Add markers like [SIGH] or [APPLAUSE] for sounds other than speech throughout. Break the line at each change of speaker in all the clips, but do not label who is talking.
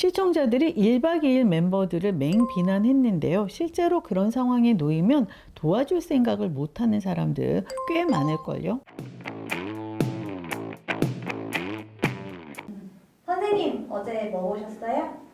시청자들이 1박 2일 멤버들을 맹 비난했는데요. 실제로 그런 상황에 놓이면 도와줄 생각을 못하는 사람들 꽤 많을걸요.
선생님, 어제 뭐 보셨어요?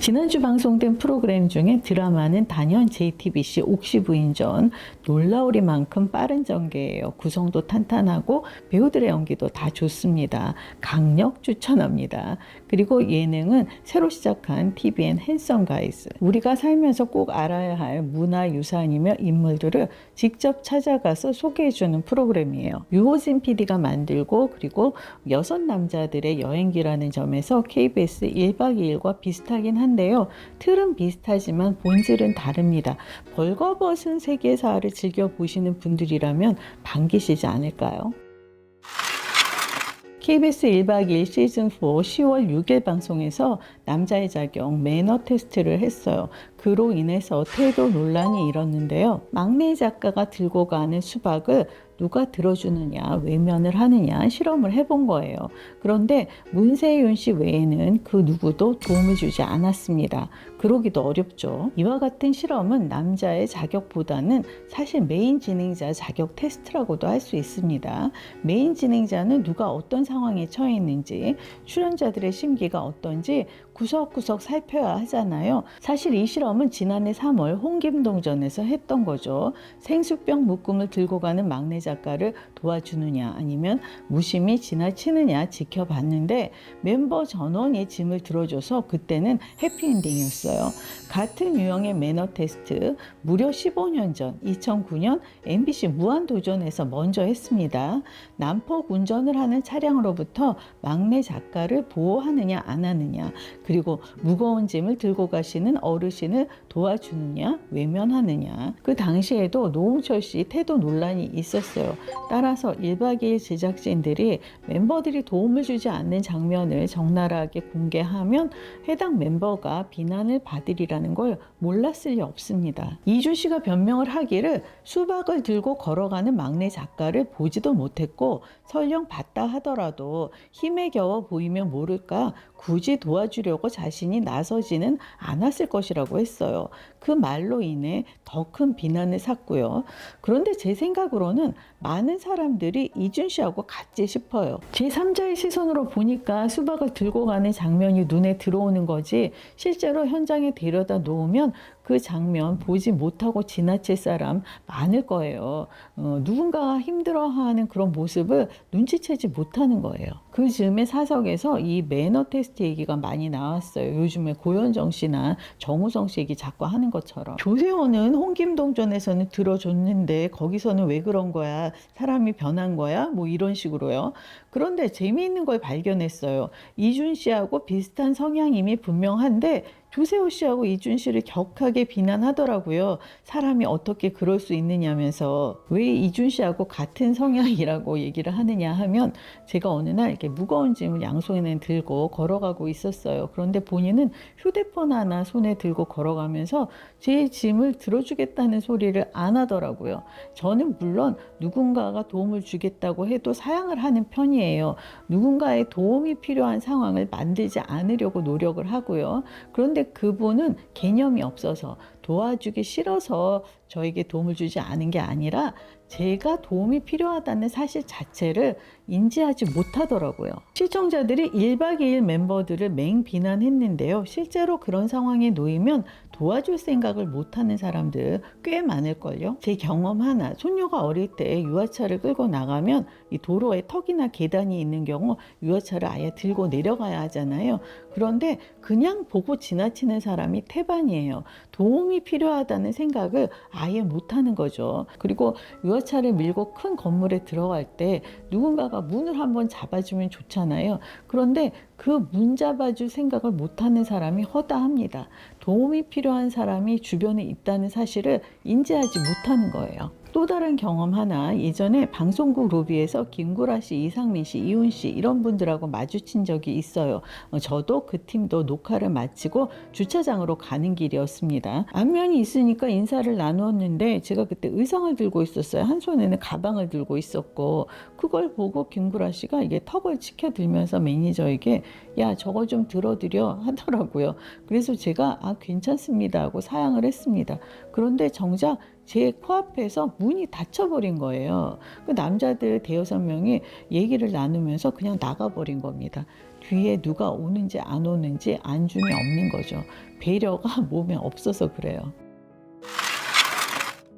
지난주 방송된 프로그램 중에 드라마는 단연 JTBC 옥시 부인전 놀라우리만큼 빠른 전개예요. 구성도 탄탄하고 배우들의 연기도 다 좋습니다. 강력 추천합니다. 그리고 예능은 새로 시작한 TVN 핸섬 가이즈. 우리가 살면서 꼭 알아야 할 문화 유산이며 인물들을 직접 찾아가서 소개해주는 프로그램이에요. 유호진 PD가 만들고 그리고 여섯 남자들의 여행기라는 점에서 KBS 1박 2일과 비슷하긴 한 데요. 틀은 비슷하지만 본질은 다릅니다. 벌거벗은 세계사를 즐겨보시는 분들이라면 반기시지 않을까요? KBS 1박 2일 시즌 4 10월 6일 방송에서 남자의 자격 매너 테스트를 했어요. 그로 인해서 태도 논란이 일었는데요. 막내 작가가 들고 가는 수박을 누가 들어주느냐, 외면을 하느냐 실험을 해본 거예요. 그런데 문세윤 씨 외에는 그 누구도 도움을 주지 않았습니다. 그러기도 어렵죠. 이와 같은 실험은 남자의 자격보다는 사실 메인 진행자 자격 테스트라고도 할 수 있습니다. 메인 진행자는 누가 어떤 상황에 처해 있는지, 출연자들의 심기가 어떤지 구석구석 살펴야 하잖아요. 사실 이 실험은 지난해 3월 홍김동전에서 했던 거죠. 생수병 묶음을 들고 가는 막내 작가를 도와주느냐 아니면 무심히 지나치느냐 지켜봤는데 멤버 전원이 짐을 들어줘서 그때는 해피엔딩이었어요. 같은 유형의 매너 테스트 무려 15년 전 2009년 MBC 무한도전에서 먼저 했습니다. 난폭 운전을 하는 차량으로부터 막내 작가를 보호하느냐 안 하느냐 그리고 무거운 짐을 들고 가시는 어르신을 도와주느냐 외면하느냐 그 당시에도 노홍철 씨 태도 논란이 있었어요. 따라서 1박 2일 제작진들이 멤버들이 도움을 주지 않는 장면을 적나라하게 공개하면 해당 멤버가 비난을 받으리라는 걸 몰랐을 리 없습니다. 이준 씨가 변명을 하기를 수박을 들고 걸어가는 막내 작가를 보지도 못했고 설령 봤다 하더라도 힘에 겨워 보이면 모를까 굳이 도와주려고 자신이 나서지는 않았을 것이라고 했어요. 그 말로 인해 더 큰 비난을 샀고요. 그런데 제 생각으로는 많은 사람들이 이준 씨하고 같지 싶어요. 제3자의 시선으로 보니까 수박을 들고 가는 장면이 눈에 들어오는 거지 실제로 현장에 데려다 놓으면 그 장면 보지 못하고 지나칠 사람 많을 거예요. 어, 누군가가 힘들어하는 그런 모습을 눈치채지 못하는 거예요. 그 즈음에 사석에서 이 매너 테스트 얘기가 많이 나왔어요. 요즘에 고현정 씨나 정우성 씨 얘기 자꾸 하는 것처럼. 조세호는 홍김동전에서는 들어줬는데 거기서는 왜 그런 거야? 사람이 변한 거야? 뭐 이런 식으로요. 그런데 재미있는 걸 발견했어요. 이준 씨하고 비슷한 성향임이 분명한데 조세호 씨하고 이준 씨를 격하게 비난하더라고요. 사람이 어떻게 그럴 수 있느냐면서 왜 이준 씨하고 같은 성향이라고 얘기를 하느냐 하면 제가 어느 날 이렇게 무거운 짐을 양손에 들고 걸어가고 있었어요. 그런데 본인은 휴대폰 하나 손에 들고 걸어가면서 제 짐을 들어주겠다는 소리를 안 하더라고요. 저는 물론 누군가가 도움을 주겠다고 해도 사양을 하는 편이에요. 누군가의 도움이 필요한 상황을 만들지 않으려고 노력을 하고요. 그런 데 그분은 개념이 없어서 도와주기 싫어서 저에게 도움을 주지 않은 게 아니라 제가 도움이 필요하다는 사실 자체를 인지하지 못하더라고요. 시청자들이 1박 2일 멤버들을 맹 비난했는데요. 실제로 그런 상황에 놓이면 도와줄 생각을 못하는 사람들 꽤 많을걸요. 제 경험 하나, 손녀가 어릴 때 유아차를 끌고 나가면 이 도로에 턱이나 계단이 있는 경우 유아차를 아예 들고 내려가야 하잖아요. 그런데 그냥 보고 지나치는 사람이 태반이에요. 도움이 필요하다는 생각을 아예 못하는 거죠. 그리고 유아차를 밀고 큰 건물에 들어갈 때 누군가가 문을 한번 잡아주면 좋잖아요. 그런데 그 문 잡아줄 생각을 못하는 사람이 허다합니다. 도움이 필요한 사람이 주변에 있다는 사실을 인지하지 못하는 거예요. 또 다른 경험 하나 예전에 방송국 로비에서 김구라 씨, 이상민 씨, 이훈 씨 이런 분들하고 마주친 적이 있어요. 어, 저도 그 팀도 녹화를 마치고 주차장으로 가는 길이었습니다. 안면이 있으니까 인사를 나누었는데 제가 그때 의상을 들고 있었어요. 한 손에는 가방을 들고 있었고 그걸 보고 김구라 씨가 이게 턱을 치켜들면서 매니저에게 야 저거 좀 들어드려 하더라고요. 그래서 제가 아 괜찮습니다 하고 사양을 했습니다. 그런데 정작 제 코앞에서 문이 닫혀버린 거예요. 그 남자들 대여섯 명이 얘기를 나누면서 그냥 나가버린 겁니다. 뒤에 누가 오는지 안 오는지 안중이 없는 거죠. 배려가 [LAUGHS] 몸에 없어서 그래요.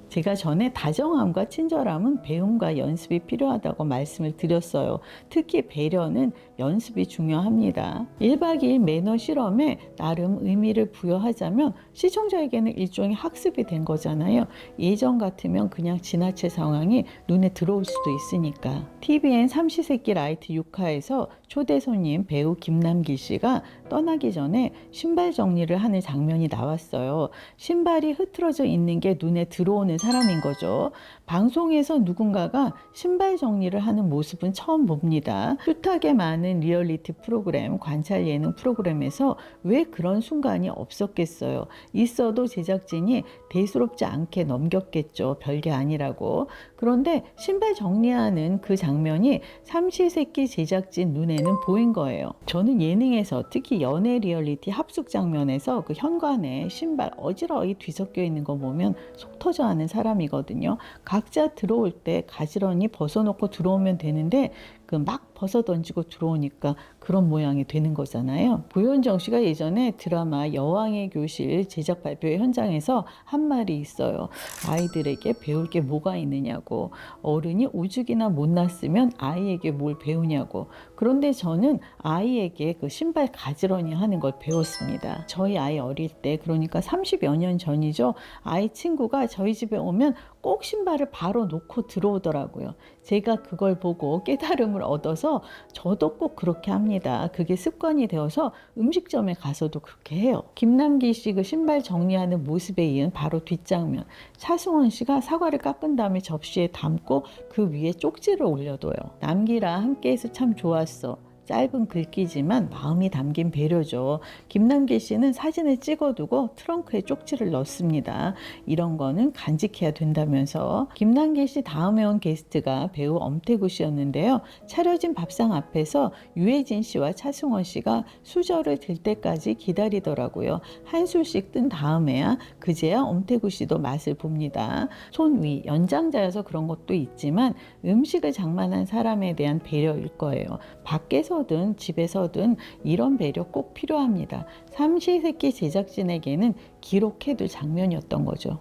제가 전에 다정함과 친절함은 배움과 연습이 필요하다고 말씀을 드렸어요. 특히 배려는 연습이 중요합니다. 1박 2일 매너 실험에 나름 의미를 부여하자면 시청자에게는 일종의 학습이 된 거잖아요. 예전 같으면 그냥 지나칠 상황이 눈에 들어올 수도 있으니까. TVN 삼시세끼 라이트 6화에서 초대 손님 배우 김남기 씨가 떠나기 전에 신발 정리를 하는 장면이 나왔어요. 신발이 흐트러져 있는 게 눈에 들어오는 사람인 거죠. 방송에서 누군가가 신발 정리를 하는 모습은 처음 봅니다. 숱하게 많은 리얼리티 프로그램, 관찰 예능 프로그램에서 왜 그런 순간이 없었겠어요. 있어도 제작진이 대수롭지 않게 넘겼겠죠. 별게 아니라고. 그런데 신발 정리하는 그 장면이 삼시세끼 제작진 눈에는 보인 거예요. 저는 예능에서 특히 연애 리얼리티 합숙 장면에서 그 현관에 신발 어지러이 뒤섞여 있는 거 보면 속 터져 하는 사람이거든요. 각자 들어올 때 가지런히 벗어놓고 들어오면 되는데 그 막 벗어 던지고 들어오니까 그런 모양이 되는 거잖아요. 고현정 씨가 예전에 드라마 여왕의 교실 제작 발표 현장에서 한 말이 있어요. 아이들에게 배울 게 뭐가 있느냐고. 어른이 오죽이나 못났으면 아이에게 뭘 배우냐고. 그런데 저는 아이에게 그 신발 가지런히 하는 걸 배웠습니다. 저희 아이 어릴 때 그러니까 30여 년 전이죠. 아이 친구가 저희 집에 오면 꼭 신발을 바로 놓고 들어오더라고요. 제가 그걸 보고 깨달음을 얻어서 저도 꼭 그렇게 합니다. 그게 습관이 되어서 음식점에 가서도 그렇게 해요. 김남기 씨 그 신발 정리하는 모습에 이은 바로 뒷장면. 차승원 씨가 사과를 깎은 다음에 접시에 담고 그 위에 쪽지를 올려둬요. 남기랑 함께해서 참 좋았어. 짧은 글귀지만 마음이 담긴 배려죠. 김남기 씨는 사진을 찍어두고 트렁크에 쪽지를 넣습니다. 이런 거는 간직해야 된다면서. 김남기 씨 다음에 온 게스트가 배우 엄태구 씨였는데요. 차려진 밥상 앞에서 유해진 씨와 차승원 씨가 수저를 들 때까지 기다리더라고요. 한 술씩 뜬 다음에야 그제야 엄태구 씨도 맛을 봅니다. 손 위 연장자여서 그런 것도 있지만 음식을 장만한 사람에 대한 배려일 거예요. 밖에서 든 집에서든 이런 배려 꼭 필요합니다. 삼시세끼 제작진에게는 기록해둘 장면이었던 거죠.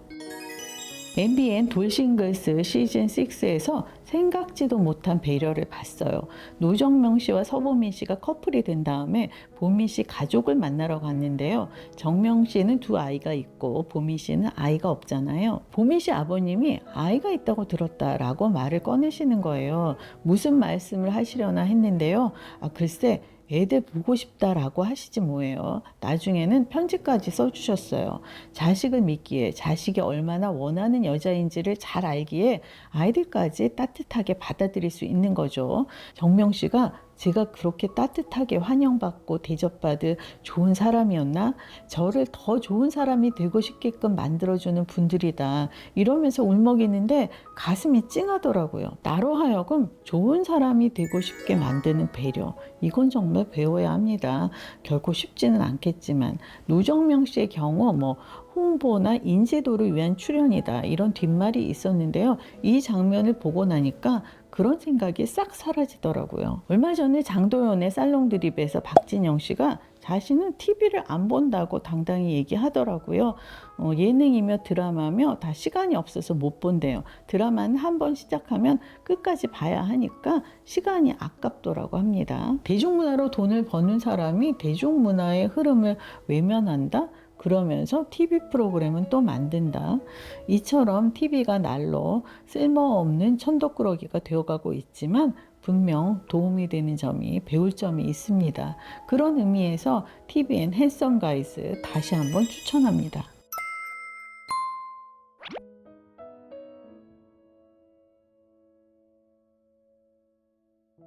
MBN 돌싱글스 시즌 6에서 생각지도 못한 배려를 봤어요. 노정명 씨와 서보민 씨가 커플이 된 다음에 보민 씨 가족을 만나러 갔는데요. 정명 씨는 두 아이가 있고 보민 씨는 아이가 없잖아요. 보민 씨 아버님이 아이가 있다고 들었다라고 말을 꺼내시는 거예요. 무슨 말씀을 하시려나 했는데요. 아, 글쎄 애들 보고 싶다라고 하시지 뭐예요. 나중에는 편지까지 써주셨어요. 자식을 믿기에 자식이 얼마나 원하는 여자인지를 잘 알기에 아이들까지 따뜻하게 받아들일 수 있는 거죠. 정명 씨가 제가 그렇게 따뜻하게 환영받고 대접받을 좋은 사람이었나? 저를 더 좋은 사람이 되고 싶게끔 만들어주는 분들이다. 이러면서 울먹이는데 가슴이 찡하더라고요. 나로 하여금 좋은 사람이 되고 싶게 만드는 배려. 이건 정말 배워야 합니다. 결코 쉽지는 않겠지만 노정명 씨의 경우 뭐 홍보나 인지도를 위한 출연이다 이런 뒷말이 있었는데요. 이 장면을 보고 나니까 그런 생각이 싹 사라지더라고요. 얼마 전에 장도연의 살롱 드립에서 박진영 씨가 자신은 TV를 안 본다고 당당히 얘기하더라고요. 어, 예능이며 드라마며 다 시간이 없어서 못 본대요. 드라마는 한 번 시작하면 끝까지 봐야 하니까 시간이 아깝더라고 합니다. 대중문화로 돈을 버는 사람이 대중문화의 흐름을 외면한다? 그러면서 TV 프로그램은 또 만든다. 이처럼 TV가 날로 쓸모없는 천덕꾸러기가 되어가고 있지만 분명 도움이 되는 점이 배울 점이 있습니다. 그런 의미에서 TVN 핸섬 가이즈 다시 한번 추천합니다.